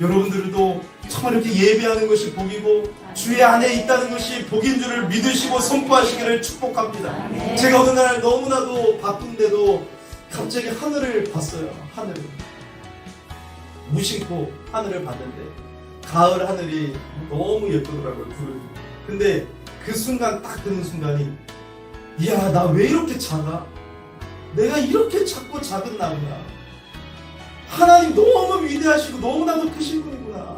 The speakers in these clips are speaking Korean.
여러분들도 정말 이렇게 예배하는 것이 복이고 주의 안에 있다는 것이 복인 줄을 믿으시고 선포하시기를 축복합니다. 제가 어느 날 너무나도 바쁜데도 갑자기 하늘을 봤어요. 하늘을 무심코 하늘을 봤는데 가을 하늘이 너무 예쁘더라고요. 푸른. 근데 그 순간 딱 드는 순간이 이야 나 왜 이렇게 작아? 내가 이렇게 작고 작은 나구나. 하나님 너무 위대하시고 너무나도 크신 분이구나.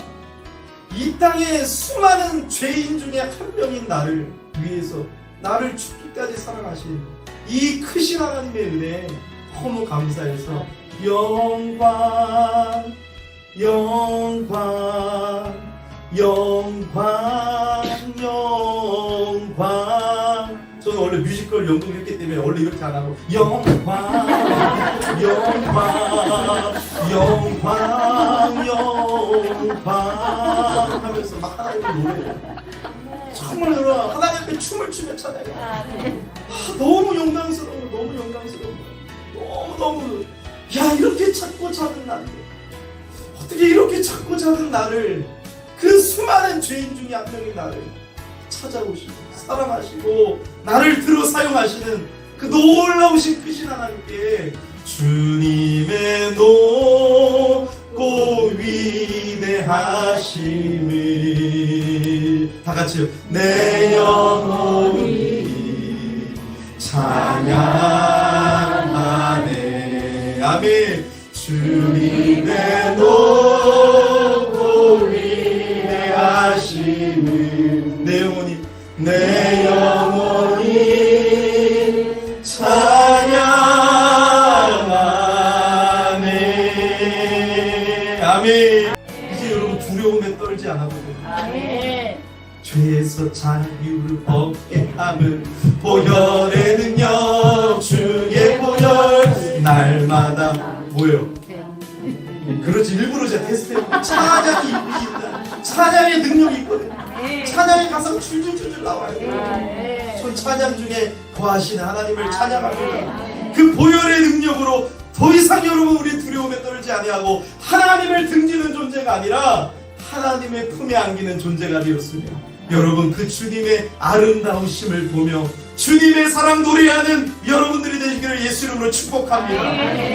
이 땅에 수많은 죄인 중에 한 명인 나를 위해서 나를 죽기까지 사랑하신 이 크신 하나님의 은혜 너무 감사해서 영광 영광 영광 원래 뮤지컬 연극을 했기 때문에 원래 이렇게 안 하고 영광 영광 영광 영광 하면서 막 하나님을 노래해요 정말 여러분 하나님 앞에 춤을 추며 찬양해요 아, 너무 영광스러워 너무 영광스러워. 너무 너무. 야 이렇게 작고 작은 나인데 어떻게 이렇게 작고 작은 나를? 그 수많은 죄인 중에 한 명인 나를 찾아오시고 사랑하시고 나를 들어 사용하시는 그 놀라우신 크신 하나님께 주님의 높고 위대하심을 다 같이요. 내 영혼이 찬양하네. 아멘. 주님의 높 죄에서 자유를 얻게 함을 보혈의 능력 주의 보혈. 날마다 뭐예요? 그렇지 일부러 제가 테스트해보고 찬양이 있다 찬양의 능력이 있거든 찬양의 가사가 줄줄줄줄 나와요. 전 찬양 중에 거하시는 하나님을 찬양합니다. 그 보혈의 능력으로 더 이상 여러분 우리 두려움에 떨지 아니하고 하나님을 등지는 존재가 아니라 하나님의 품에 안기는 존재가 되었으며 여러분 그 주님의 아름다우심을 보며 주님의 사랑 노래하는 여러분들이 되시기를 예수 이름으로 축복합니다.